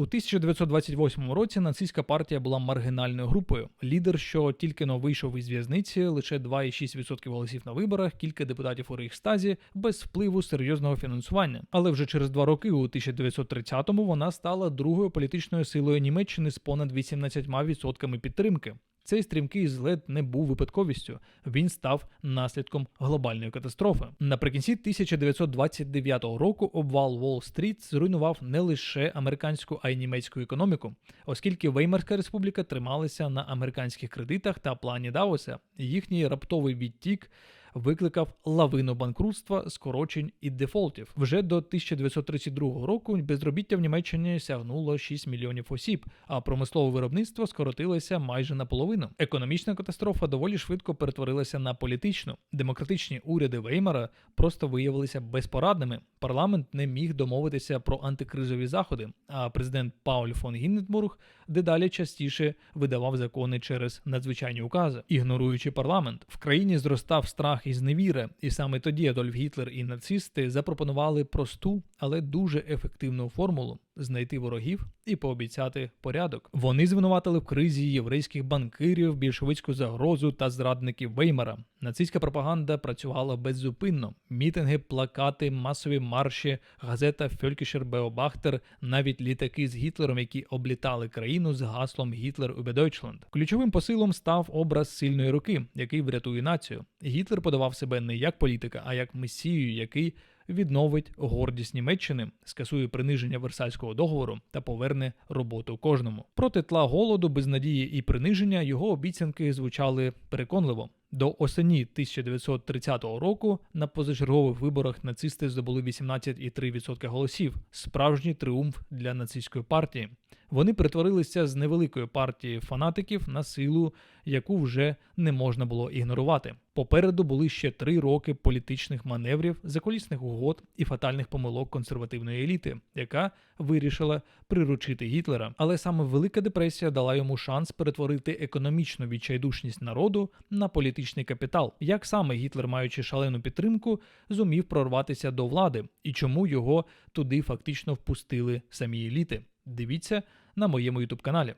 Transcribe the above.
У 1928 році нацистська партія була маргінальною групою. Лідер, що тільки но вийшов із в'язниці, лише 2,6% голосів на виборах, кілька депутатів у Рейхстазі, без впливу серйозного фінансування. Але вже через два роки, у 1930-му, вона стала другою політичною силою Німеччини з понад 18% підтримки. Цей стрімкий злет не був випадковістю. Він став наслідком глобальної катастрофи. Наприкінці 1929 року обвал Уолл-стріт зруйнував не лише американську, а й німецьку економіку, оскільки Веймарська республіка трималася на американських кредитах та плані Дауса. Їхній раптовий відтік викликав лавину банкрутства, скорочень і дефолтів. Вже до 1932 року безробіття в Німеччині сягнуло 6 мільйонів осіб, а промислове виробництво скоротилося майже наполовину. Економічна катастрофа доволі швидко перетворилася на політичну. Демократичні уряди Веймара просто виявилися безпорадними. Парламент не міг домовитися про антикризові заходи, а президент Пауль фон Гінденбург дедалі частіше видавав закони через надзвичайні укази, ігноруючи парламент. В країні зростав страх і зневіра, і саме тоді Адольф Гітлер і нацисти запропонували просту, але дуже ефективну формулу знайти ворогів і пообіцяти порядок. Вони звинуватили в кризі єврейських банкирів, більшовицьку загрозу та зрадників Веймара. Нацистська пропаганда працювала беззупинно. Мітинги, плакати, масові марші, газета Фелькішер Беобахтер, навіть літаки з Гітлером, які облітали країну з гаслом Гітлер über Deutschland. Ключовим посилом став образ сильної руки, який врятує націю. Гітлер подавав себе не як політика, а як месію, який відновить гордість Німеччини, скасує приниження Версальського договору та поверне роботу кожному. Проти тла голоду, безнадії і приниження його обіцянки звучали переконливо. До осені 1930 року на позачергових виборах нацисти здобули 18,3% голосів. Справжній тріумф для нацистської партії. Вони перетворилися з невеликої партії фанатиків на силу, яку вже не можна було ігнорувати. Попереду були ще три роки політичних маневрів, заколісних угод і фатальних помилок консервативної еліти, яка вирішила приручити Гітлера. Але саме Велика депресія дала йому шанс перетворити економічну відчайдушність народу на політичний капітал. Як саме Гітлер, маючи шалену підтримку, зумів прорватися до влади, і чому його туди фактично впустили самі еліти? Дивіться на моєму ютуб каналі.